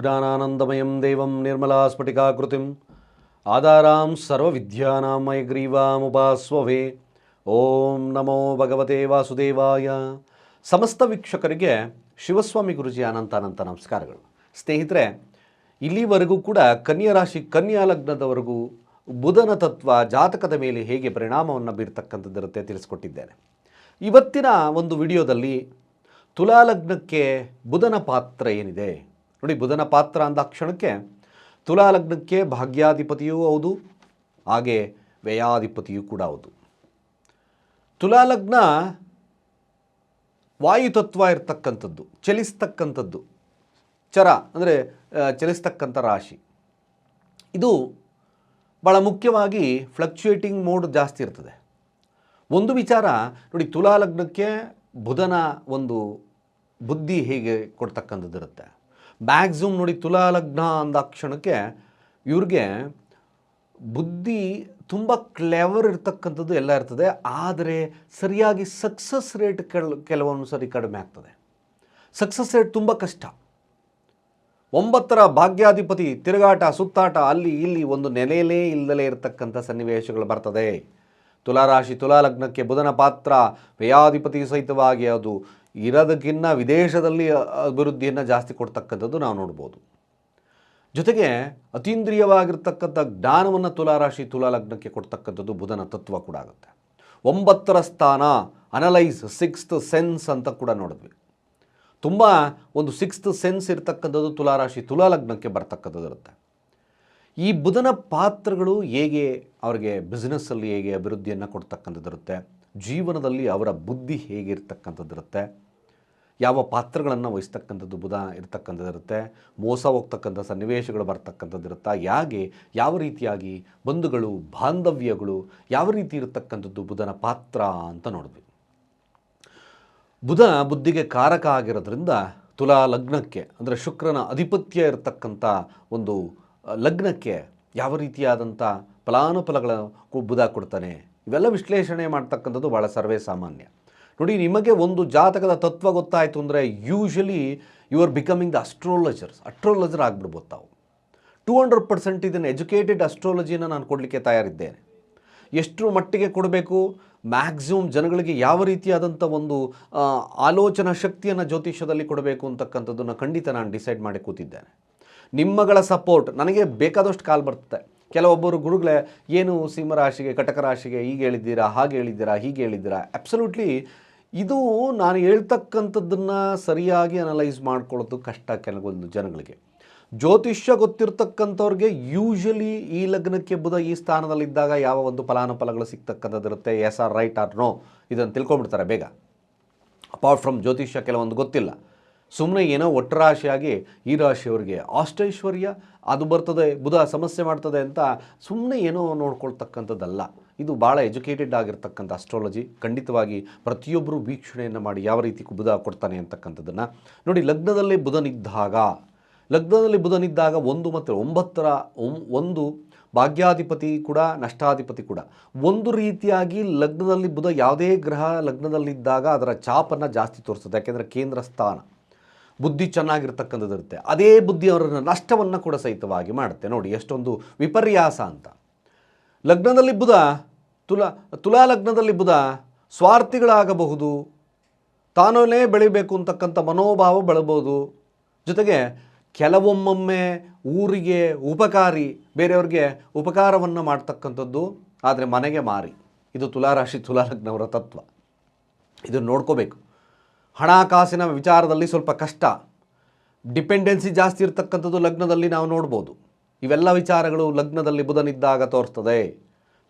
ಜ್ಞಾನಾನಂದಮಯಂ ದೇವಂ ನಿರ್ಮಲಾ ಸ್ಫಟಿಕಾಕೃತಿಂ ಆಧಾರಾಂ ಸರ್ವವಿದ್ಯಾನಾಂ ಮಯಗ್ರೀವಾಮುಪಾಸ್ವವೇ ಓಂ ನಮೋ ಭಗವತೆ ವಾಸುದೇವಾಯ. ಸಮಸ್ತ ವೀಕ್ಷಕರಿಗೆ ಶಿವಸ್ವಾಮಿ ಗುರುಜಿ ಅನಂತ ಅನಂತ ನಮಸ್ಕಾರಗಳು. ಸ್ನೇಹಿತರೆ, ಇಲ್ಲಿವರೆಗೂ ಕೂಡ ಕನ್ಯಾ ರಾಶಿ, ಕನ್ಯಾ ಲಗ್ನದವರೆಗೂ ಬುಧನ ತತ್ವ ಜಾತಕದ ಮೇಲೆ ಹೇಗೆ ಪರಿಣಾಮವನ್ನು ಬೀರ್ತಕ್ಕಂಥದ್ದಿರುತ್ತೆ ತಿಳಿಸ್ಕೊಟ್ಟಿದ್ದೇನೆ. ಇವತ್ತಿನ ಒಂದು ವಿಡಿಯೋದಲ್ಲಿ ತುಲಾ ಲಗ್ನಕ್ಕೆ ಬುಧನ ಪಾತ್ರ ಏನಿದೆ? ನೋಡಿ, ಬುಧನ ಪಾತ್ರ ಅಂದ ಕ್ಷಣಕ್ಕೆ ತುಲಾ ಲಗ್ನಕ್ಕೆ ಭಾಗ್ಯಾಧಿಪತಿಯೂ ಹೌದು, ಹಾಗೆ ವ್ಯಯಾಧಿಪತಿಯೂ ಕೂಡ ಹೌದು. ತುಲಾ ಲಗ್ನ ವಾಯುತತ್ವ ಇರತಕ್ಕಂಥದ್ದು, ಚಲಿಸ್ತಕ್ಕಂಥದ್ದು, ಚರ ಅಂದರೆ ಚಲಿಸ್ತಕ್ಕಂಥ ರಾಶಿ. ಇದು ಭಾಳ ಮುಖ್ಯವಾಗಿ ಫ್ಲಕ್ಚುಯೇಟಿಂಗ್ ಮೋಡ್ ಜಾಸ್ತಿ ಇರ್ತದೆ. ಒಂದು ವಿಚಾರ, ನೋಡಿ, ತುಲಾ ಲಗ್ನಕ್ಕೆ ಬುಧನ ಒಂದು ಬುದ್ಧಿ ಹೇಗೆ ಕೊಡ್ತಕ್ಕಂಥದ್ದು ಇರುತ್ತೆ? ಮ್ಯಾಕ್ಸಿಮಮ್ ನೋಡಿ ತುಲಾ ಲಗ್ನ ಅಂದ ಕ್ಷಣಕ್ಕೆ ಇವ್ರಿಗೆ ಬುದ್ಧಿ ತುಂಬ ಕ್ಲೆವರ್ ಇರ್ತಕ್ಕಂಥದ್ದು ಎಲ್ಲ ಇರ್ತದೆ, ಆದರೆ ಸರಿಯಾಗಿ ಸಕ್ಸಸ್ ರೇಟ್ ಕೆಲ ಕೆಲವೊಂದು ಸರಿ ಕಡಿಮೆ ಆಗ್ತದೆ. ಸಕ್ಸಸ್ ರೇಟ್ ತುಂಬ ಕಷ್ಟ. ಒಂಬತ್ತರ ಭಾಗ್ಯಾಧಿಪತಿ ತಿರುಗಾಟ, ಸುತ್ತಾಟ, ಅಲ್ಲಿ ಇಲ್ಲಿ ಒಂದು ನೆಲೆಯಲ್ಲೇ ಇಲ್ಲದಲೇ ಇರತಕ್ಕಂಥ ಸನ್ನಿವೇಶಗಳು ಬರ್ತದೆ. ತುಲಾರಾಶಿ ತುಲಾ ಲಗ್ನಕ್ಕೆ ಬುಧನ ಪಾತ್ರ ವ್ಯಯಾಧಿಪತಿ ಸಹಿತವಾಗಿ ಅದು ಇರೋದಕ್ಕಿಂತ ವಿದೇಶದಲ್ಲಿ ಅಭಿವೃದ್ಧಿಯನ್ನು ಜಾಸ್ತಿ ಕೊಡ್ತಕ್ಕಂಥದ್ದು ನಾವು ನೋಡ್ಬೋದು. ಜೊತೆಗೆ ಅತೀಂದ್ರಿಯವಾಗಿರ್ತಕ್ಕಂಥ ಜ್ಞಾನವನ್ನು ತುಲಾರಾಶಿ ತುಲಾ ಲಗ್ನಕ್ಕೆ ಕೊಡ್ತಕ್ಕಂಥದ್ದು ಬುಧನ ತತ್ವ ಕೂಡ ಆಗುತ್ತೆ. ಒಂಬತ್ತರ ಸ್ಥಾನ ಅನಲೈಸ್ ಸಿಕ್ಸ್ತ್ ಸೆನ್ಸ್ ಅಂತ ಕೂಡ ನೋಡಿದ್ವಿ. ತುಂಬ ಒಂದು ಸಿಕ್ಸ್ತ್ ಸೆನ್ಸ್ ಇರತಕ್ಕಂಥದ್ದು ತುಲಾರಾಶಿ ತುಲಾ ಲಗ್ನಕ್ಕೆ ಬರ್ತಕ್ಕಂಥದ್ದು ಇರುತ್ತೆ. ಈ ಬುಧನ ಪಾತ್ರಗಳು ಹೇಗೆ ಅವರಿಗೆ ಬಿಸ್ನೆಸ್ಸಲ್ಲಿ ಹೇಗೆ ಅಭಿವೃದ್ಧಿಯನ್ನು ಕೊಡ್ತಕ್ಕಂಥದ್ದು ಇರುತ್ತೆ? ಜೀವನದಲ್ಲಿ ಅವರ ಬುದ್ಧಿ ಹೇಗಿರ್ತಕ್ಕಂಥದ್ದಿರುತ್ತೆ? ಯಾವ ಪಾತ್ರಗಳನ್ನು ವಹಿಸ್ತಕ್ಕಂಥದ್ದು ಬುಧ ಇರತಕ್ಕಂಥದ್ದಿರುತ್ತೆ? ಮೋಸ ಹೋಗ್ತಕ್ಕಂಥ ಸನ್ನಿವೇಶಗಳು ಬರ್ತಕ್ಕಂಥದ್ದು ಇರುತ್ತಾ ಹೇಗೆ ಯಾವ ರೀತಿಯಾಗಿ? ಬಂಧುಗಳು, ಬಾಂಧವ್ಯಗಳು, ಯಾವ ರೀತಿ ಇರತಕ್ಕಂಥದ್ದು ಬುಧನ ಪಾತ್ರ ಅಂತ ನೋಡಿದ್ವಿ. ಬುಧ ಬುದ್ಧಿಗೆ ಕಾರಕ ಆಗಿರೋದ್ರಿಂದ ತುಲಾ ಲಗ್ನಕ್ಕೆ, ಅಂದರೆ ಶುಕ್ರನ ಅಧಿಪತ್ಯ ಇರತಕ್ಕಂಥ ಒಂದು ಲಗ್ನಕ್ಕೆ ಯಾವ ರೀತಿಯಾದಂಥ ಫಲಾನುಫಲಗಳ ಬುಧ ಕೊಡ್ತಾನೆ? ಇವೆಲ್ಲ ವಿಶ್ಲೇಷಣೆ ಮಾಡ್ತಕ್ಕಂಥದ್ದು ಭಾಳ ಸರ್ವೇ ಸಾಮಾನ್ಯ. ನೋಡಿ, ನಿಮಗೆ ಒಂದು ಜಾತಕದ ತತ್ವ ಗೊತ್ತಾಯಿತು ಅಂದರೆ usually you are becoming the astrologers astrologer ಆಗಿಬಿಡ್ಬೋದು ತಾವು. ಟೂ ಹಂಡ್ರೆಡ್ ಪರ್ಸೆಂಟ್ ಇದನ್ನು ಎಜುಕೇಟೆಡ್ ಅಸ್ಟ್ರಾಲಜಿನ ನಾನು ಕೊಡಲಿಕ್ಕೆ ತಯಾರಿದ್ದೇನೆ. ಎಷ್ಟು ಮಟ್ಟಿಗೆ ಕೊಡಬೇಕು? ಮ್ಯಾಕ್ಸಿಮಮ್ ಜನಗಳಿಗೆ ಯಾವ ರೀತಿಯಾದಂಥ ಒಂದು ಆಲೋಚನಾ ಶಕ್ತಿಯನ್ನು ಜ್ಯೋತಿಷ್ಯದಲ್ಲಿ ಕೊಡಬೇಕು ಅಂತಕ್ಕಂಥದ್ದನ್ನು ಖಂಡಿತ ನಾನು ಡಿಸೈಡ್ ಮಾಡಿ ಕೂತಿದ್ದೇನೆ. ನಿಮ್ಮಗಳ ಸಪೋರ್ಟ್ ನನಗೆ ಬೇಕಾದಷ್ಟು ಕಾಲ್ ಬರ್ತದೆ. ಕೆಲವೊಬ್ಬರು ಗುರುಗಳೇ, ಏನು ಸಿಂಹರಾಶಿಗೆ ಕಟಕ ರಾಶಿಗೆ ಹೀಗೆ ಹೇಳಿದ್ದೀರಾ, ಹಾಗೆ ಹೇಳಿದ್ದೀರಾ, ಹೀಗೆ ಹೇಳಿದ್ದೀರಾ? ಅಬ್ಸಲ್ಯೂಟ್ಲಿ ಇದು ನಾನು ಹೇಳ್ತಕ್ಕಂಥದ್ದನ್ನು ಸರಿಯಾಗಿ ಅನಲೈಸ್ ಮಾಡ್ಕೊಳ್ಳೋದು ಕಷ್ಟ ಕೆಲವೊಂದು ಜನಗಳಿಗೆ. ಜ್ಯೋತಿಷ್ಯ ಗೊತ್ತಿರ್ತಕ್ಕಂಥವ್ರಿಗೆ ಯೂಶಲಿ ಈ ಲಗ್ನಕ್ಕೆ ಬುಧ ಈ ಸ್ಥಾನದಲ್ಲಿದ್ದಾಗ ಯಾವ ಒಂದು ಫಲಾನುಫಲಗಳು ಸಿಗ್ತಕ್ಕಂಥದ್ದಿರುತ್ತೆ yes or right or no ಇದನ್ನು ತಿಳ್ಕೊಂಬಿಡ್ತಾರೆ ಬೇಗ. ಅಪಾರ್ಟ್ ಫ್ರಮ್ ಜ್ಯೋತಿಷ್ಯ ಕೆಲವೊಂದು ಗೊತ್ತಿಲ್ಲ. ಸುಮ್ಮನೆ ಏನೋ ಒಟ್ಟರಾಶಿಯಾಗಿ ಈ ರಾಶಿಯವರಿಗೆ ಅಷ್ಟೈಶ್ವರ್ಯ ಅದು ಬರ್ತದೆ, ಬುಧ ಸಮಸ್ಯೆ ಮಾಡ್ತದೆ ಅಂತ ಸುಮ್ಮನೆ ಏನೋ ನೋಡ್ಕೊಳ್ತಕ್ಕಂಥದ್ದಲ್ಲ. ಇದು ಭಾಳ ಎಜುಕೇಟೆಡ್ ಆಗಿರ್ತಕ್ಕಂಥ ಅಸ್ಟ್ರಾಲಜಿ ಖಂಡಿತವಾಗಿ ಪ್ರತಿಯೊಬ್ಬರು ವೀಕ್ಷಣೆಯನ್ನು ಮಾಡಿ ಯಾವ ರೀತಿ ಬುಧ ಕೊಡ್ತಾನೆ ಅಂತಕ್ಕಂಥದ್ದನ್ನು. ನೋಡಿ, ಲಗ್ನದಲ್ಲಿ ಬುಧನಿದ್ದಾಗ ಲಗ್ನದಲ್ಲಿ ಬುಧನಿದ್ದಾಗ ಒಂದು ಮತ್ತು ಒಂಬತ್ತರ ಒಂದು ಭಾಗ್ಯಾಧಿಪತಿ ಕೂಡ, ನಷ್ಟಾಧಿಪತಿ ಕೂಡ. ಒಂದು ರೀತಿಯಾಗಿ ಲಗ್ನದಲ್ಲಿ ಬುಧ ಯಾವುದೇ ಗ್ರಹ ಲಗ್ನದಲ್ಲಿದ್ದಾಗ ಅದರ ಚಾಪನ್ನು ಜಾಸ್ತಿ ತೋರಿಸ್ತದೆ ಯಾಕೆಂದರೆ ಕೇಂದ್ರ ಸ್ಥಾನ. ಬುದ್ಧಿ ಚೆನ್ನಾಗಿರ್ತಕ್ಕಂಥದ್ದು ಇರುತ್ತೆ ಅದೇ ಬುದ್ಧಿ ಅವರನ್ನು ನಷ್ಟವನ್ನು ಕೂಡ ಸಹಿತವಾಗಿ ಮಾಡುತ್ತೆ. ನೋಡಿ, ಎಷ್ಟೊಂದು ವಿಪರ್ಯಾಸ ಅಂತ. ಲಗ್ನದಲ್ಲಿ ಬುಧ, ತುಲಾ ತುಲಾ ಲಗ್ನದಲ್ಲಿ ಬುಧ ಸ್ವಾರ್ಥಿಗಳಾಗಬಹುದು. ತಾನೇ ಬೆಳಿಬೇಕು ಅಂತಕ್ಕಂಥ ಮನೋಭಾವ ಬೆಳಬೋದು. ಜೊತೆಗೆ ಕೆಲವೊಮ್ಮೊಮ್ಮೆ ಊರಿಗೆ ಉಪಕಾರಿ, ಬೇರೆಯವ್ರಿಗೆ ಉಪಕಾರವನ್ನು ಮಾಡ್ತಕ್ಕಂಥದ್ದು, ಆದರೆ ಮನೆಗೆ ಮಾರಿ. ಇದು ತುಲಾರಾಶಿ, ತುಲಾಲಗ್ನವರ ತತ್ವ. ಇದನ್ನು ನೋಡ್ಕೋಬೇಕು. ಹಣಕಾಸಿನ ವಿಚಾರದಲ್ಲಿ ಸ್ವಲ್ಪ ಕಷ್ಟ. ಡಿಪೆಂಡೆನ್ಸಿ ಜಾಸ್ತಿ ಇರತಕ್ಕಂಥದ್ದು ಲಗ್ನದಲ್ಲಿ ನಾವು ನೋಡ್ಬೋದು. ಇವೆಲ್ಲ ವಿಚಾರಗಳು ಲಗ್ನದಲ್ಲಿ ಬುಧನಿದ್ದಾಗ ತೋರಿಸ್ತದೆ.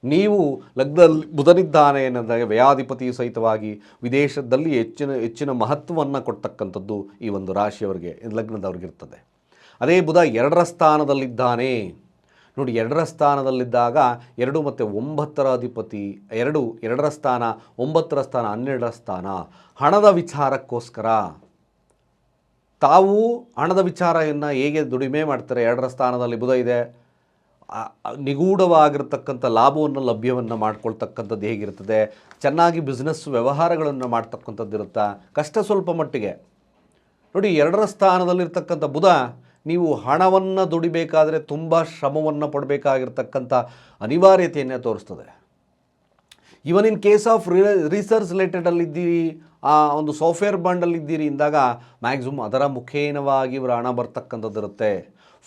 ನೀವು ಲಗ್ನದಲ್ಲಿ ಬುಧನಿದ್ದಾನೆ ಎನ್ನದಾಗ ವ್ಯಾಧಿಪತಿ ಸಹಿತವಾಗಿ ವಿದೇಶದಲ್ಲಿ ಹೆಚ್ಚಿನ ಹೆಚ್ಚಿನ ಮಹತ್ವವನ್ನು ಕೊಡ್ತಕ್ಕಂಥದ್ದು ಈ ಒಂದು ರಾಶಿಯವರಿಗೆ, ಲಗ್ನದವ್ರಿಗಿರ್ತದೆ. ಅದೇ ಬುಧ ಎರಡರ ಸ್ಥಾನದಲ್ಲಿದ್ದಾನೆ. ನೋಡಿ, ಎರಡರ ಸ್ಥಾನದಲ್ಲಿದ್ದಾಗ ಎರಡು ಮತ್ತು ಒಂಬತ್ತರ ಅಧಿಪತಿ, ಎರಡು, ಎರಡರ ಸ್ಥಾನ, ಒಂಬತ್ತರ ಸ್ಥಾನ, ಹನ್ನೆರಡರ ಸ್ಥಾನ. ಹಣದ ವಿಚಾರಕ್ಕೋಸ್ಕರ. ತಾವು ಹಣದ ವಿಚಾರವನ್ನು ಹೇಗೆ ದುಡಿಮೆ ಮಾಡ್ತಾರೆ? ಎರಡರ ಸ್ಥಾನದಲ್ಲಿ ಬುಧ ಇದೆ. ನಿಗೂಢವಾಗಿರ್ತಕ್ಕಂಥ ಲಾಭವನ್ನು, ಲಭ್ಯವನ್ನು ಮಾಡ್ಕೊಳ್ತಕ್ಕಂಥದ್ದು ಹೇಗಿರ್ತದೆ? ಚೆನ್ನಾಗಿ ಬಿಸ್ನೆಸ್ ವ್ಯವಹಾರಗಳನ್ನು ಮಾಡ್ತಕ್ಕಂಥದ್ದು ಇರುತ್ತಾ ಕಷ್ಟ ಸ್ವಲ್ಪ ಮಟ್ಟಿಗೆ. ನೋಡಿ, ಎರಡರ ಸ್ಥಾನದಲ್ಲಿರ್ತಕ್ಕಂಥ ಬುಧ ನೀವು ಹಣವನ್ನು ದುಡಿಬೇಕಾದರೆ ತುಂಬ ಶ್ರಮವನ್ನು ಪಡಬೇಕಾಗಿರ್ತಕ್ಕಂಥ ಅನಿವಾರ್ಯತೆಯನ್ನೇ ತೋರಿಸ್ತದೆ. Even in case of research ರಿಲೇಟೆಡಲ್ಲಿದ್ದೀರಿ ಆ ಒಂದು ಸಾಫ್ಟ್ವೇರ್ ಬಂಡಲ್ಲಿದ್ದೀರಿ ಇಂದಾಗ ಮ್ಯಾಕ್ಸಿಮಮ್ ಅದರ ಮುಖೇನವಾಗಿ ಇವರ ಹಣ ಬರ್ತಕ್ಕಂಥದ್ದಿರುತ್ತೆ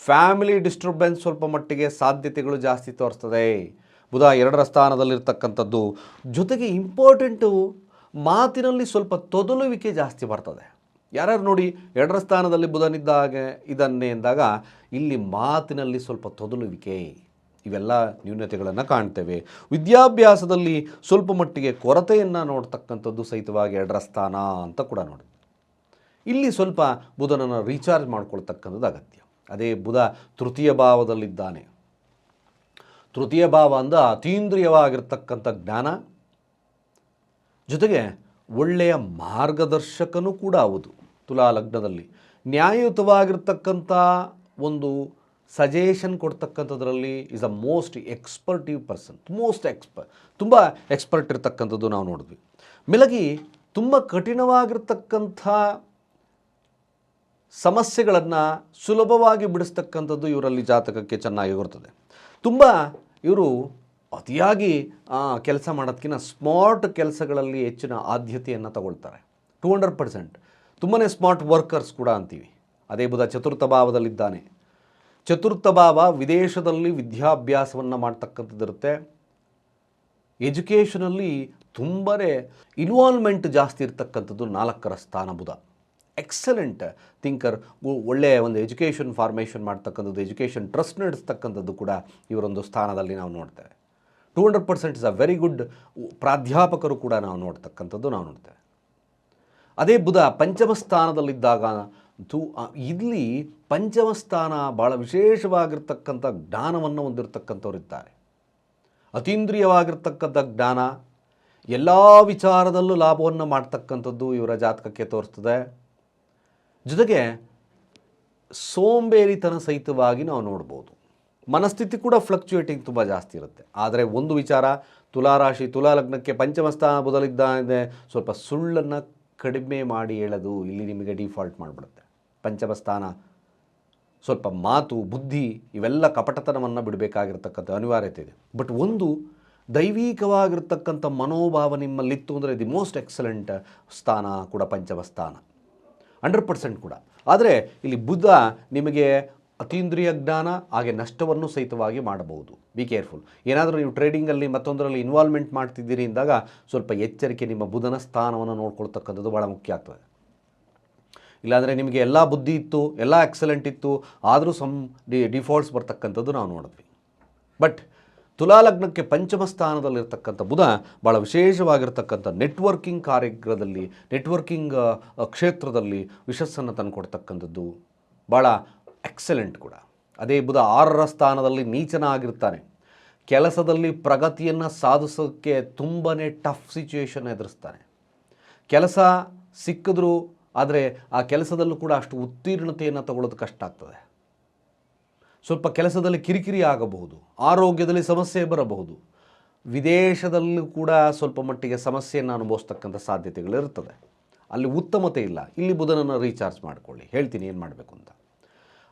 ಫ್ಯಾಮಿಲಿ ಡಿಸ್ಟರ್ಬೆನ್ಸ್ ಸ್ವಲ್ಪ ಮಟ್ಟಿಗೆ ಸಾಧ್ಯತೆಗಳು ಜಾಸ್ತಿ ತೋರಿಸ್ತದೆ. ಬುಧ ಎರಡರ ಸ್ಥಾನದಲ್ಲಿರ್ತಕ್ಕಂಥದ್ದು. ಜೊತೆಗೆ ಇಂಪಾರ್ಟೆಂಟು ಮಾತಿನಲ್ಲಿ ಸ್ವಲ್ಪ ತೊದಲುವಿಕೆ ಜಾಸ್ತಿ ಬರ್ತದೆ. ಯಾರ್ಯಾರು ನೋಡಿ ಎರಡರ ಸ್ಥಾನದಲ್ಲಿ ಬುಧನಿದ್ದಾಗ ಇದನ್ನೇ ಎಂದಾಗ ಇಲ್ಲಿ ಮಾತಿನಲ್ಲಿ ಸ್ವಲ್ಪ ತೊದಲುವಿಕೆ. ಇವೆಲ್ಲ ನ್ಯೂನತೆಗಳನ್ನು ಕಾಣ್ತೇವೆ. ವಿದ್ಯಾಭ್ಯಾಸದಲ್ಲಿ ಸ್ವಲ್ಪ ಮಟ್ಟಿಗೆ ಕೊರತೆಯನ್ನು ನೋಡ್ತಕ್ಕಂಥದ್ದು ಸಹಿತವಾಗಿ ಎರಡರ ಸ್ಥಾನ ಅಂತ ಕೂಡ ನೋಡಿ. ಇಲ್ಲಿ ಸ್ವಲ್ಪ ಬುಧನನ್ನು ರೀಚಾರ್ಜ್ ಮಾಡ್ಕೊಳ್ತಕ್ಕಂಥದ್ದು ಅಗತ್ಯ. ಅದೇ ಬುಧ ತೃತೀಯ ಭಾವದಲ್ಲಿದ್ದಾನೆ. ತೃತೀಯ ಭಾವ ಅಂದ ಅತೀಂದ್ರಿಯವಾಗಿರ್ತಕ್ಕಂಥ ಜ್ಞಾನ. ಜೊತೆಗೆ ಒಳ್ಳೆಯ ಮಾರ್ಗದರ್ಶಕನೂ ಕೂಡ ಹೌದು. ತುಲಾ ಲಗ್ನದಲ್ಲಿ ನ್ಯಾಯಯುತವಾಗಿರ್ತಕ್ಕಂಥ ಒಂದು suggestion ಕೊಡ್ತಕ್ಕಂಥದ್ರಲ್ಲಿ is a most expertive person most expert ತುಂಬ ಎಕ್ಸ್ಪರ್ಟ್ ಇರ್ತಕ್ಕಂಥದ್ದು ನಾವು ನೋಡಿದ್ವಿ. ಮಿಲಗಿ ತುಂಬ ಕಠಿಣವಾಗಿರ್ತಕ್ಕಂಥ ಸಮಸ್ಯೆಗಳನ್ನು ಸುಲಭವಾಗಿ ಬಿಡಿಸ್ತಕ್ಕಂಥದ್ದು ಇವರಲ್ಲಿ ಜಾತಕಕ್ಕೆ ಚೆನ್ನಾಗಿ ಬರ್ತದೆ. ತುಂಬ ಇವರು ಅತಿಯಾಗಿ ಕೆಲಸ ಮಾಡೋದಕ್ಕಿಂತ ಸ್ಮಾರ್ಟ್ ಕೆಲಸಗಳಲ್ಲಿ ಹೆಚ್ಚಿನ ಆದ್ಯತೆಯನ್ನು ತಗೊಳ್ತಾರೆ. ಟೂ ಹಂಡ್ರೆಡ್ ಪರ್ಸೆಂಟ್ ತುಂಬಾ ಸ್ಮಾರ್ಟ್ ವರ್ಕರ್ಸ್ ಕೂಡ ಅಂತೀವಿ. ಅದೇ ಬುಧ ಚತುರ್ಥ ಭಾವದಲ್ಲಿದ್ದಾನೆ. ಚತುರ್ಥ ಭಾವ ವಿದೇಶದಲ್ಲಿ ವಿದ್ಯಾಭ್ಯಾಸವನ್ನು ಮಾಡ್ತಕ್ಕಂಥದ್ದಿರುತ್ತೆ. ಎಜುಕೇಷನಲ್ಲಿ ತುಂಬಾ ಇನ್ವಾಲ್ವ್ಮೆಂಟ್ ಜಾಸ್ತಿ ಇರ್ತಕ್ಕಂಥದ್ದು ನಾಲ್ಕರ ಸ್ಥಾನ ಬುಧ. ಎಕ್ಸಲೆಂಟ್ ಥಿಂಕರ್ ಒಳ್ಳೆಯ ಒಂದು ಎಜುಕೇಷನ್ ಫಾರ್ಮೇಷನ್ ಮಾಡ್ತಕ್ಕಂಥದ್ದು, ಎಜುಕೇಷನ್ ಟ್ರಸ್ಟ್ ನಡೆಸ್ತಕ್ಕಂಥದ್ದು ಕೂಡ ಇವರೊಂದು ಸ್ಥಾನದಲ್ಲಿ ನಾವು ನೋಡ್ತೇವೆ. Two hundred percent is a very good ಪ್ರಾಧ್ಯಾಪಕರು ಕೂಡ ನಾವು ನೋಡ್ತಕ್ಕಂಥದ್ದು ನಾವು ನೋಡ್ತೇವೆ. ಅದೇ ಬುಧ ಪಂಚಮ ಸ್ಥಾನದಲ್ಲಿದ್ದಾಗ ಧೂ ಇಲ್ಲಿ ಪಂಚಮ ಸ್ಥಾನ ಭಾಳ ವಿಶೇಷವಾಗಿರ್ತಕ್ಕಂಥ ಜ್ಞಾನವನ್ನು ಹೊಂದಿರತಕ್ಕಂಥವ್ರು ಇದ್ದಾರೆ. ಅತೀಂದ್ರಿಯವಾಗಿರ್ತಕ್ಕಂಥ ಜ್ಞಾನ, ಎಲ್ಲ ವಿಚಾರದಲ್ಲೂ ಲಾಭವನ್ನು ಮಾಡ್ತಕ್ಕಂಥದ್ದು ಇವರ ಜಾತಕಕ್ಕೆ ತೋರಿಸ್ತದೆ. ಜೊತೆಗೆ ಸೋಂಬೇರಿತನ ಸಹಿತವಾಗಿ ನಾವು ನೋಡ್ಬೋದು. ಮನಸ್ಥಿತಿ ಕೂಡ ಫ್ಲಕ್ಚುಯೇಟಿಂಗ್ ತುಂಬ ಜಾಸ್ತಿ ಇರುತ್ತೆ. ಆದರೆ ಒಂದು ವಿಚಾರ, ತುಲಾರಾಶಿ ತುಲಾ ಲಗ್ನಕ್ಕೆ ಪಂಚಮ ಸ್ಥಾನ ಬದಲಿದ್ದಾನೆ ಸ್ವಲ್ಪ ಸುಳ್ಳನ್ನು ಕಡಿಮೆ ಮಾಡಿ ಹೇಳೋದು ಇಲ್ಲಿ ನಿಮಗೆ ಡಿಫಾಲ್ಟ್ ಮಾಡಿಬಿಡುತ್ತೆ. ಪಂಚಮಸ್ಥಾನ ಸ್ವಲ್ಪ ಮಾತು, ಬುದ್ಧಿ, ಇವೆಲ್ಲ ಕಪಟತನವನ್ನು ಬಿಡಬೇಕಾಗಿರ್ತಕ್ಕಂಥ ಅನಿವಾರ್ಯತೆ ಇದೆ. ಬಟ್ ಒಂದು ದೈವಿಕವಾಗಿರ್ತಕ್ಕಂಥ ಮನೋಭಾವ ನಿಮ್ಮಲ್ಲಿತ್ತು ಅಂದರೆ ದಿ ಮೋಸ್ಟ್ ಎಕ್ಸಲೆಂಟ್ ಸ್ಥಾನ ಕೂಡ ಪಂಚಮಸ್ಥಾನ. ಹಂಡ್ರೆಡ್ ಪರ್ಸೆಂಟ್ ಕೂಡ. ಆದರೆ ಇಲ್ಲಿ ಬುದ್ಧ ನಿಮಗೆ ಅತೀಂದ್ರಿಯ ಜ್ಞಾನ, ಹಾಗೆ ನಷ್ಟವನ್ನು ಸಹಿತವಾಗಿ ಮಾಡಬಹುದು. ಬಿ ಕೇರ್ಫುಲ್ ಏನಾದರೂ ನೀವು ಟ್ರೇಡಿಂಗಲ್ಲಿ ಮತ್ತೊಂದರಲ್ಲಿ ಇನ್ವಾಲ್ವ್ಮೆಂಟ್ ಮಾಡ್ತಿದ್ದೀರಿ ಅಂದಾಗ ಸ್ವಲ್ಪ ಎಚ್ಚರಿಕೆ ನಿಮ್ಮ ಬುಧನ ಸ್ಥಾನವನ್ನು ನೋಡ್ಕೊಳ್ತಕ್ಕಂಥದ್ದು ಭಾಳ ಮುಖ್ಯ ಆಗ್ತದೆ. ಇಲ್ಲಾಂದರೆ ನಿಮಗೆ ಎಲ್ಲ ಬುದ್ಧಿ ಇತ್ತು, ಎಲ್ಲ ಎಕ್ಸಲೆಂಟ್ ಇತ್ತು, ಆದರೂ ಸಮ್ ಡಿ ಡಿಫಾಲ್ಟ್ಸ್ ಬರ್ತಕ್ಕಂಥದ್ದು ನಾವು ನೋಡಿದ್ವಿ. ಬಟ್ ತುಲಾ ಲಗ್ನಕ್ಕೆ ಪಂಚಮ ಸ್ಥಾನದಲ್ಲಿರ್ತಕ್ಕಂಥ ಬುಧ ಭಾಳ ವಿಶೇಷವಾಗಿರ್ತಕ್ಕಂಥ ನೆಟ್ವರ್ಕಿಂಗ್ ಕಾರ್ಯಕ್ರಮದಲ್ಲಿ ನೆಟ್ವರ್ಕಿಂಗ್ ಕ್ಷೇತ್ರದಲ್ಲಿ ಯಶಸ್ಸನ್ನು ತಂದುಕೊಡ್ತಕ್ಕಂಥದ್ದು ಭಾಳ ಎಕ್ಸಲೆಂಟ್ ಕೂಡ. ಅದೇ ಬುಧ ಆರರ ಸ್ಥಾನದಲ್ಲಿ ನೀಚನಾಗಿರ್ತಾನೆ ಕೆಲಸದಲ್ಲಿ ಪ್ರಗತಿಯನ್ನು ಸಾಧಿಸೋಕ್ಕೆ ತುಂಬಾ ಟಫ್ ಸಿಚುಯೇಷನ್ ಎದುರಿಸ್ತಾನೆ. ಕೆಲಸ ಸಿಕ್ಕಿದ್ರೂ ಆದರೆ ಆ ಕೆಲಸದಲ್ಲೂ ಕೂಡ ಅಷ್ಟು ಉತ್ತೀರ್ಣತೆಯನ್ನು ತಗೊಳ್ಳೋದು ಕಷ್ಟ ಆಗ್ತದೆ. ಸ್ವಲ್ಪ ಕೆಲಸದಲ್ಲಿ ಕಿರಿಕಿರಿ ಆಗಬಹುದು, ಆರೋಗ್ಯದಲ್ಲಿ ಸಮಸ್ಯೆ ಬರಬಹುದು. ವಿದೇಶದಲ್ಲೂ ಕೂಡ ಸ್ವಲ್ಪ ಮಟ್ಟಿಗೆ ಸಮಸ್ಯೆಯನ್ನು ಅನುಭವಿಸ್ತಕ್ಕಂಥ ಸಾಧ್ಯತೆಗಳಿರ್ತದೆ ಅಲ್ಲಿ ಉತ್ತಮತೆ ಇಲ್ಲ. ಇಲ್ಲಿ ಬುಧನನ್ನು ರೀಚಾರ್ಜ್ ಮಾಡ್ಕೊಳ್ಳಿ. ಹೇಳ್ತೀನಿ ಏನು ಮಾಡಬೇಕು ಅಂತ.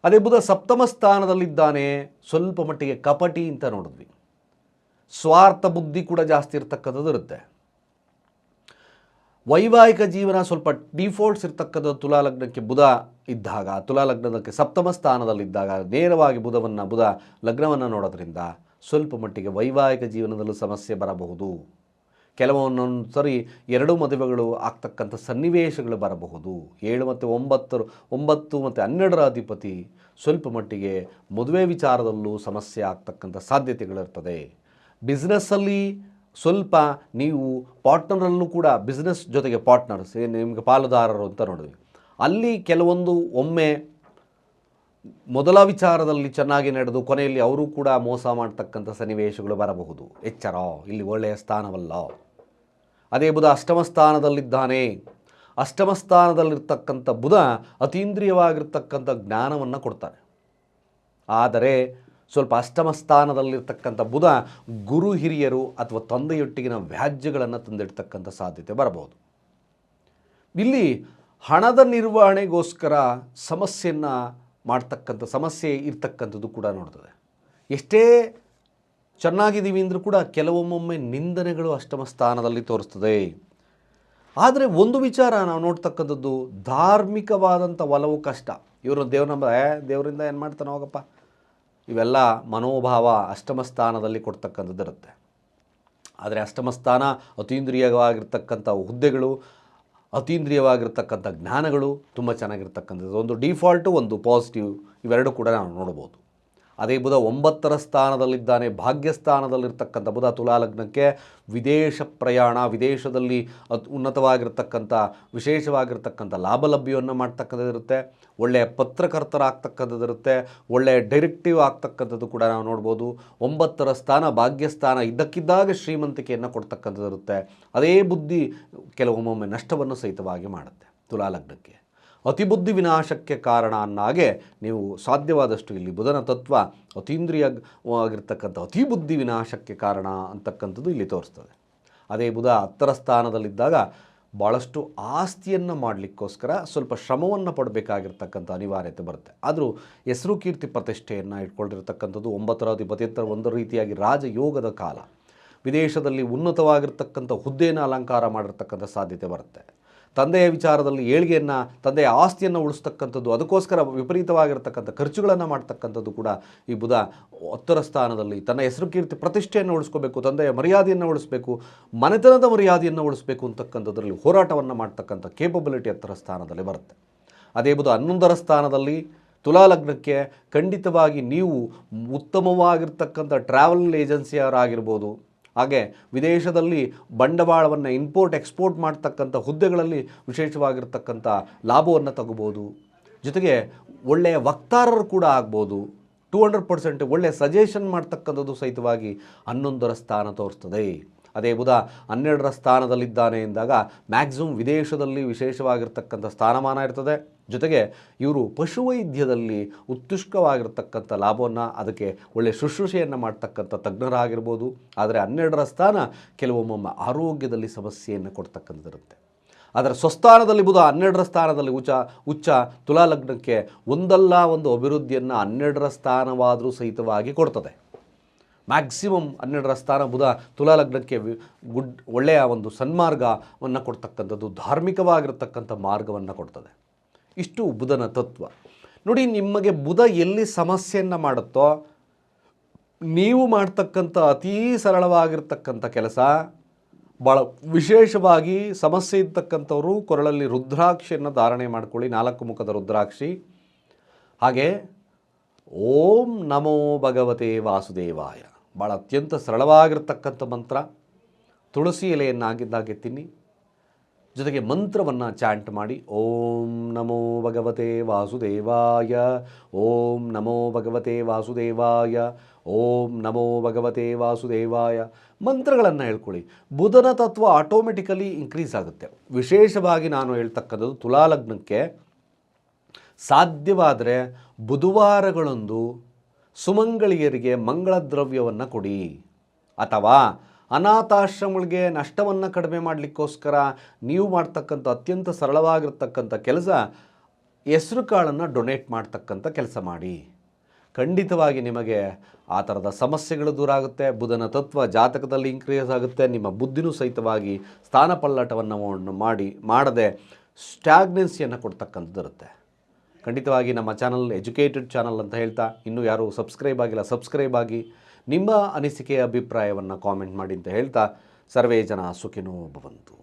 ಅದೇ ಬುಧ ಸಪ್ತಮ ಸ್ಥಾನದಲ್ಲಿದ್ದಾನೆ. ಸ್ವಲ್ಪ ಮಟ್ಟಿಗೆ ಕಪಟಿ ಅಂತ ನೋಡಿದ್ವಿ. ಸ್ವಾರ್ಥ ಬುದ್ಧಿ ಕೂಡ ಜಾಸ್ತಿ ಇರ್ತಕ್ಕಂಥದ್ದು ಇರುತ್ತೆ. ವೈವಾಹಿಕ ಜೀವನ ಸ್ವಲ್ಪ ಡಿಫಾಲ್ಟ್ಸ್ ಇರ್ತಕ್ಕಂಥ ತುಲಾ ಲಗ್ನಕ್ಕೆ ಬುಧ ಇದ್ದಾಗ, ತುಲಾ ಲಗ್ನದಕ್ಕೆ ಸಪ್ತಮ ಸ್ಥಾನದಲ್ಲಿದ್ದಾಗ ನೇರವಾಗಿ ಬುಧವನ್ನು ಬುಧ ಲಗ್ನವನ್ನು ನೋಡೋದ್ರಿಂದ ಸ್ವಲ್ಪ ಮಟ್ಟಿಗೆ ವೈವಾಹಿಕ ಜೀವನದಲ್ಲೂ ಸಮಸ್ಯೆ ಬರಬಹುದು. ಕೆಲವೊಂದೊಂದು ಸರಿ ಎರಡು ಮದುವೆಗಳು ಆಗ್ತಕ್ಕಂಥ ಸನ್ನಿವೇಶಗಳು ಬರಬಹುದು. ಏಳು ಮತ್ತು ಒಂಬತ್ತರ ಒಂಬತ್ತು ಮತ್ತು ಹನ್ನೆರಡರ ಅಧಿಪತಿ ಸ್ವಲ್ಪ ಮಟ್ಟಿಗೆ ಮದುವೆ ವಿಚಾರದಲ್ಲೂ ಸಮಸ್ಯೆ ಆಗ್ತಕ್ಕಂಥ ಸಾಧ್ಯತೆಗಳಿರ್ತದೆ. ಬಿಸ್ನೆಸ್ಸಲ್ಲಿ ಸ್ವಲ್ಪ ನೀವು ಪಾರ್ಟ್ನರಲ್ಲೂ ಕೂಡ ಬಿಸ್ನೆಸ್ ಜೊತೆಗೆ ಪಾರ್ಟ್ನರ್ಸ್ ನಿಮಗೆ ಪಾಲುದಾರರು ಅಂತ ನೋಡಿದ್ವಿ ಅಲ್ಲಿ ಕೆಲವೊಂದು ಒಮ್ಮೆ ಮೊದಲ ವಿಚಾರದಲ್ಲಿ ಚೆನ್ನಾಗಿ ನಡೆದು ಕೊನೆಯಲ್ಲಿ ಅವರು ಕೂಡ ಮೋಸ ಮಾಡ್ತಕ್ಕಂಥ ಸನ್ನಿವೇಶಗಳು ಬರಬಹುದು. ಎಚ್ಚರ, ಇಲ್ಲಿ ಒಳ್ಳೆಯ ಸ್ಥಾನವಲ್ಲ. ಅದೇ ಬುಧ ಅಷ್ಟಮ ಸ್ಥಾನದಲ್ಲಿದ್ದಾನೆ. ಅಷ್ಟಮ ಸ್ಥಾನದಲ್ಲಿರ್ತಕ್ಕಂಥ ಬುಧ ಅತೀಂದ್ರಿಯವಾಗಿರ್ತಕ್ಕಂಥ ಜ್ಞಾನವನ್ನು ಕೊಡ್ತಾನೆ. ಆದರೆ ಸ್ವಲ್ಪ ಅಷ್ಟಮ ಸ್ಥಾನದಲ್ಲಿರ್ತಕ್ಕಂಥ ಬುಧ ಗುರು ಹಿರಿಯರು ಅಥವಾ ತಂದೆಯೊಟ್ಟಿಗಿನ ವ್ಯಾಜ್ಯಗಳನ್ನು ತಂದಿಡ್ತಕ್ಕಂಥ ಸಾಧ್ಯತೆ ಬರಬಹುದು. ಇಲ್ಲಿ ಹಣದ ನಿರ್ವಹಣೆಗೋಸ್ಕರ ಸಮಸ್ಯೆಯನ್ನು ಮಾಡ್ತಕ್ಕಂಥ ಸಮಸ್ಯೆ ಇರ್ತಕ್ಕಂಥದ್ದು ಕೂಡ ನೋಡ್ತದೆ. ಎಷ್ಟೇ ಚೆನ್ನಾಗಿದ್ದೀವಿ ಅಂದರೂ ಕೂಡ ಕೆಲವೊಮ್ಮೊಮ್ಮೆ ನಿಂದನೆಗಳು ಅಷ್ಟಮ ಸ್ಥಾನದಲ್ಲಿ ತೋರಿಸ್ತದೆ. ಆದರೆ ಒಂದು ವಿಚಾರ ನಾವು ನೋಡ್ತಕ್ಕಂಥದ್ದು ಧಾರ್ಮಿಕವಾದಂಥ ಒಲವು ಕಷ್ಟ. ಇವರು ದೇವ್ರ ನಂಬ ದೇವರಿಂದ ಏನು ಮಾಡ್ತಾನೆ ಹೋಗಪ್ಪ? ಇವೆಲ್ಲ ಮನೋಭಾವ ಅಷ್ಟಮ ಸ್ಥಾನದಲ್ಲಿ ಕೊಡ್ತಕ್ಕಂಥದ್ದು ಇರುತ್ತೆ ಆದರೆ ಅಷ್ಟಮ ಸ್ಥಾನ ಅತೀಂದ್ರಿಯವಾಗಿರ್ತಕ್ಕಂಥ ಹುದ್ದೆಗಳು ಅತೀಂದ್ರಿಯವಾಗಿರ್ತಕ್ಕಂಥ ಜ್ಞಾನಗಳು ತುಂಬ ಚೆನ್ನಾಗಿರ್ತಕ್ಕಂಥದ್ದು. ಒಂದು ಡಿಫಾಲ್ಟು ಒಂದು ಪಾಸಿಟಿವ್ ಇವೆರಡೂ ಕೂಡ ನಾವು ನೋಡ್ಬೋದು. ಅದೇ ಬುಧ ಒಂಬತ್ತರ ಸ್ಥಾನದಲ್ಲಿದ್ದಾನೆ. ಭಾಗ್ಯಸ್ಥಾನದಲ್ಲಿರ್ತಕ್ಕಂಥ ಬುಧ ತುಲಾಲಗ್ನಕ್ಕೆ ವಿದೇಶ ಪ್ರಯಾಣ, ವಿದೇಶದಲ್ಲಿ ಅತ್ ಉನ್ನತವಾಗಿರ್ತಕ್ಕಂಥ, ವಿಶೇಷವಾಗಿರ್ತಕ್ಕಂಥ ಲಾಭಲಭ್ಯವನ್ನು ಮಾಡ್ತಕ್ಕಂಥದ್ದಿರುತ್ತೆ. ಒಳ್ಳೆಯ ಪತ್ರಕರ್ತರಾಗ್ತಕ್ಕಂಥದ್ದಿರುತ್ತೆ. ಒಳ್ಳೆಯ ಡೈರೆಕ್ಟಿವ್ ಆಗ್ತಕ್ಕಂಥದ್ದು ಕೂಡ ನಾವು ನೋಡ್ಬೋದು. ಒಂಬತ್ತರ ಸ್ಥಾನ, ಭಾಗ್ಯಸ್ಥಾನ ಇದ್ದಕ್ಕಿದ್ದಾಗ ಶ್ರೀಮಂತಿಕೆಯನ್ನು ಕೊಡ್ತಕ್ಕಂಥದ್ದಿರುತ್ತೆ. ಅದೇ ಬುದ್ಧಿ ಕೆಲವೊಮ್ಮೊಮ್ಮೆ ನಷ್ಟವನ್ನು ಸಹಿತವಾಗಿ ಮಾಡುತ್ತೆ ತುಲಾಲಗ್ನಕ್ಕೆ. ಅತಿಬುದ್ಧಿ ವಿನಾಶಕ್ಕೆ ಕಾರಣ ಅನ್ನಾಗೆ ನೀವು ಸಾಧ್ಯವಾದಷ್ಟು ಇಲ್ಲಿ ಬುಧನ ತತ್ವ ಅತೀಂದ್ರಿಯವಾಗಿರ್ತಕ್ಕಂಥ ಅತಿಬುದ್ಧಿ ವಿನಾಶಕ್ಕೆ ಕಾರಣ ಅಂತಕ್ಕಂಥದ್ದು ಇಲ್ಲಿ ತೋರಿಸ್ತದೆ. ಅದೇ ಬುಧ ಹತ್ತರ ಸ್ಥಾನದಲ್ಲಿದ್ದಾಗ ಭಾಳಷ್ಟು ಆಸ್ತಿಯನ್ನು ಮಾಡಲಿಕ್ಕೋಸ್ಕರ ಸ್ವಲ್ಪ ಶ್ರಮವನ್ನು ಪಡಬೇಕಾಗಿರ್ತಕ್ಕಂಥ ಅನಿವಾರ್ಯತೆ ಬರುತ್ತೆ. ಆದರೂ ಹೆಸರು ಕೀರ್ತಿ ಪ್ರತಿಷ್ಠೆಯನ್ನು ಇಟ್ಕೊಂಡಿರ್ತಕ್ಕಂಥದ್ದು ಒಂಬತ್ತರ ಇಪ್ಪತ್ತೆತ್ತರ ಒಂದು ರೀತಿಯಾಗಿ ರಾಜಯೋಗದ ಕಾಲ. ವಿದೇಶದಲ್ಲಿ ಉನ್ನತವಾಗಿರ್ತಕ್ಕಂಥ ಹುದ್ದೆಯನ್ನು ಅಲಂಕಾರ ಮಾಡಿರ್ತಕ್ಕಂಥ ಸಾಧ್ಯತೆ ಬರುತ್ತೆ. ತಂದೆಯ ವಿಚಾರದಲ್ಲಿ ಏಳಿಗೆಯನ್ನು, ತಂದೆಯ ಆಸ್ತಿಯನ್ನು ಉಳಿಸ್ತಕ್ಕಂಥದ್ದು, ಅದಕ್ಕೋಸ್ಕರ ವಿಪರೀತವಾಗಿರ್ತಕ್ಕಂಥ ಖರ್ಚುಗಳನ್ನು ಮಾಡ್ತಕ್ಕಂಥದ್ದು ಕೂಡ ಈ ಬುಧ ಉತ್ತರ ಸ್ಥಾನದಲ್ಲಿ ತನ್ನ ಹೆಸರು ಕೀರ್ತಿ ಪ್ರತಿಷ್ಠೆಯನ್ನು ಉಳಿಸ್ಕೋಬೇಕು, ತಂದೆಯ ಮರ್ಯಾದೆಯನ್ನು ಉಳಿಸ್ಬೇಕು, ಮನೆತನದ ಮರ್ಯಾದೆಯನ್ನು ಉಳಿಸ್ಬೇಕು ಅಂತಕ್ಕಂಥದ್ರಲ್ಲಿ ಹೋರಾಟವನ್ನು ಮಾಡ್ತಕ್ಕಂಥ ಕೇಪಬಿಲಿಟಿ ಹತ್ತರ ಸ್ಥಾನದಲ್ಲಿ ಬರುತ್ತೆ. ಅದೇ ಬುಧ ಹನ್ನೊಂದರ ಸ್ಥಾನದಲ್ಲಿ ತುಲಾಲಗ್ನಕ್ಕೆ ಖಂಡಿತವಾಗಿ ನೀವು ಉತ್ತಮವಾಗಿರ್ತಕ್ಕಂಥ ಟ್ರಾವೆಲ್ ಏಜೆನ್ಸಿಯವರಾಗಿರ್ಬೋದು ಹಾಗೆ ವಿದೇಶದಲ್ಲಿ ಬಂಡವಾಳವನ್ನು ಇಂಪೋರ್ಟ್ ಎಕ್ಸ್ಪೋರ್ಟ್ ಮಾಡ್ತಕ್ಕಂಥ ಹುದ್ದೆಗಳಲ್ಲಿ ವಿಶೇಷವಾಗಿರ್ತಕ್ಕಂಥ ಲಾಭವನ್ನು ತಗೋಬೋದು. ಜೊತೆಗೆ ಒಳ್ಳೆಯ ವಕ್ತಾರರು ಕೂಡ ಆಗ್ಬೋದು. ಟೂ ಹಂಡ್ರೆಡ್ ಪರ್ಸೆಂಟ್ ಒಳ್ಳೆಯ ಸಜೆಷನ್ ಮಾಡ್ತಕ್ಕಂಥದ್ದು ಸಹಿತವಾಗಿ ಹನ್ನೊಂದರ ಸ್ಥಾನ ತೋರಿಸ್ತದೆ. ಅದೇ ಬುಧ ಹನ್ನೆರಡರ ಸ್ಥಾನದಲ್ಲಿದ್ದಾನೆ ಎಂದಾಗ ಮ್ಯಾಕ್ಸಿಮಮ್ ವಿದೇಶದಲ್ಲಿ ವಿಶೇಷವಾಗಿರ್ತಕ್ಕಂಥ ಸ್ಥಾನಮಾನ ಇರ್ತದೆ. ಜೊತೆಗೆ ಇವರು ಪಶುವೈದ್ಯದಲ್ಲಿ ಉತ್ಕೃಷ್ಟವಾಗಿರ್ತಕ್ಕಂಥ ಲಾಭವನ್ನು ಅದಕ್ಕೆ ಒಳ್ಳೆಯ ಶುಶ್ರೂಷೆಯನ್ನು ಮಾಡ್ತಕ್ಕಂಥ ತಜ್ಞರಾಗಿರ್ಬೋದು. ಆದರೆ ಹನ್ನೆರಡರ ಸ್ಥಾನ ಕೆಲವೊಮ್ಮೊಮ್ಮೆ ಆರೋಗ್ಯದಲ್ಲಿ ಸಮಸ್ಯೆಯನ್ನು ಕೊಡ್ತಕ್ಕಂಥದ್ದಿರುತ್ತೆ. ಆದರೆ ಸ್ವಸ್ಥಾನದಲ್ಲಿ ಬುಧ ಹನ್ನೆರಡರ ಸ್ಥಾನದಲ್ಲಿ ಉಚ್ಚ ಉಚ್ಚ ತುಲಾಲಗ್ನಕ್ಕೆ ಒಂದಲ್ಲ ಒಂದು ಅಭಿವೃದ್ಧಿಯನ್ನು ಹನ್ನೆರಡರ ಸ್ಥಾನವಾದರೂ ಸಹಿತವಾಗಿ ಕೊಡ್ತದೆ. ಮ್ಯಾಕ್ಸಿಮಮ್ ಹನ್ನೆರಡರ ಸ್ಥಾನ ಬುಧ ತುಲಾಲಗ್ನಕ್ಕೆ ಲಗ್ನಕ್ಕೆ ಗುಡ್, ಒಳ್ಳೆಯ ಒಂದು ಸನ್ಮಾರ್ಗವನ್ನು ಕೊಡ್ತಕ್ಕಂಥದ್ದು, ಧಾರ್ಮಿಕವಾಗಿರತಕ್ಕಂಥ ಮಾರ್ಗವನ್ನು ಕೊಡ್ತದೆ. ಇಷ್ಟು ಬುಧನ ತತ್ವ. ನೋಡಿ, ನಿಮಗೆ ಬುಧ ಎಲ್ಲಿ ಸಮಸ್ಯೆಯನ್ನು ಮಾಡುತ್ತೋ, ನೀವು ಮಾಡ್ತಕ್ಕಂಥ ಅತೀ ಸರಳವಾಗಿರ್ತಕ್ಕಂಥ ಕೆಲಸ ಭಾಳ ವಿಶೇಷವಾಗಿ ಸಮಸ್ಯೆ ಇರ್ತಕ್ಕಂಥವರು ಕೊರಳಲ್ಲಿ ರುದ್ರಾಕ್ಷಿಯನ್ನು ಧಾರಣೆ ಮಾಡಿಕೊಳ್ಳಿ, ನಾಲ್ಕು ಮುಖದ ರುದ್ರಾಕ್ಷಿ. ಹಾಗೆ ಓಂ ನಮೋ ಭಗವತೆ ವಾಸುದೇವಾಯ. ಭಾಳ ಅತ್ಯಂತ ಸರಳವಾಗಿರ್ತಕ್ಕಂಥ ಮಂತ್ರ. ತುಳಸಿ ಎಲೆಯನ್ನಾಗಿದ್ದಾಗೆ ತಿನ್ನಿ. ಜೊತೆಗೆ ಮಂತ್ರವನ್ನು ಚಾಂಟ್ ಮಾಡಿ, ಓಂ ನಮೋ ಭಗವತೆ ವಾಸುದೇವಾಯ, ಓಂ ನಮೋ ಭಗವತೆ ವಾಸುದೇವಾಯ, ಓಂ ನಮೋ ಭಗವತೆ ವಾಸುದೇವಾಯ. ಮಂತ್ರಗಳನ್ನು ಹೇಳ್ಕೊಳ್ಳಿ. ಬುಧನ ತತ್ವ ಆಟೋಮೆಟಿಕಲಿ ಇನ್ಕ್ರೀಸ್ ಆಗುತ್ತೆ. ವಿಶೇಷವಾಗಿ ನಾನು ಹೇಳ್ತಕ್ಕಂಥದ್ದು ತುಲಾಲಗ್ನಕ್ಕೆ ಸಾಧ್ಯವಾದರೆ ಬುಧವಾರಗಳಂದು ಸುಮಂಗಳಿಯರಿಗೆ ಮಂಗಳ ದ್ರವ್ಯವನ್ನು ಕೊಡಿ. ಅಥವಾ ಅನಾಥಾಶ್ರಮಗಳಿಗೆ ನಷ್ಟವನ್ನು ಕಡಿಮೆ ಮಾಡಲಿಕ್ಕೋಸ್ಕರ ನೀವು ಮಾಡ್ತಕ್ಕಂಥ ಅತ್ಯಂತ ಸರಳವಾಗಿರ್ತಕ್ಕಂಥ ಕೆಲಸ, ಹೆಸರು ಕಾಳನ್ನು ಡೊನೇಟ್ ಮಾಡ್ತಕ್ಕಂಥ ಕೆಲಸ ಮಾಡಿ. ಖಂಡಿತವಾಗಿ ನಿಮಗೆ ಆ ಥರದ ಸಮಸ್ಯೆಗಳು ದೂರ ಆಗುತ್ತೆ, ಬುಧನ ತತ್ವ ಜಾತಕದಲ್ಲಿ ಇನ್ಕ್ರೀಸ್ ಆಗುತ್ತೆ, ನಿಮ್ಮ ಬುದ್ಧಿನೂ ಸಹಿತವಾಗಿ ಸ್ಥಾನ ಪಲ್ಲಟವನ್ನು ಮಾಡಿ ಮಾಡದೆ ಸ್ಟ್ಯಾಗ್ನೆನ್ಸಿಯನ್ನು ಕೊಡ್ತಕ್ಕಂಥದ್ದು ಇರುತ್ತೆ ಖಂಡಿತವಾಗಿ ನಮ್ಮ ಚಾನಲ್ ಎಜುಕೇಟೆಡ್ ಚಾನಲ್ ಅಂತ ಹೇಳ್ತಾ ಇನ್ನೂ ಯಾರು ಸಬ್ಸ್ಕ್ರೈಬ್ ಆಗಿಲ್ಲ ಸಬ್ಸ್ಕ್ರೈಬ್ ಆಗಿ ನಿಮ್ಮ ಅನಿಸಿಕೆಯ ಅಭಿಪ್ರಾಯವನ್ನು ಕಾಮೆಂಟ್ ಮಾಡಿ ಅಂತ ಹೇಳ್ತಾ, ಸರ್ವೇ ಜನ ಸುಖಿನೋ ಭವಂತು.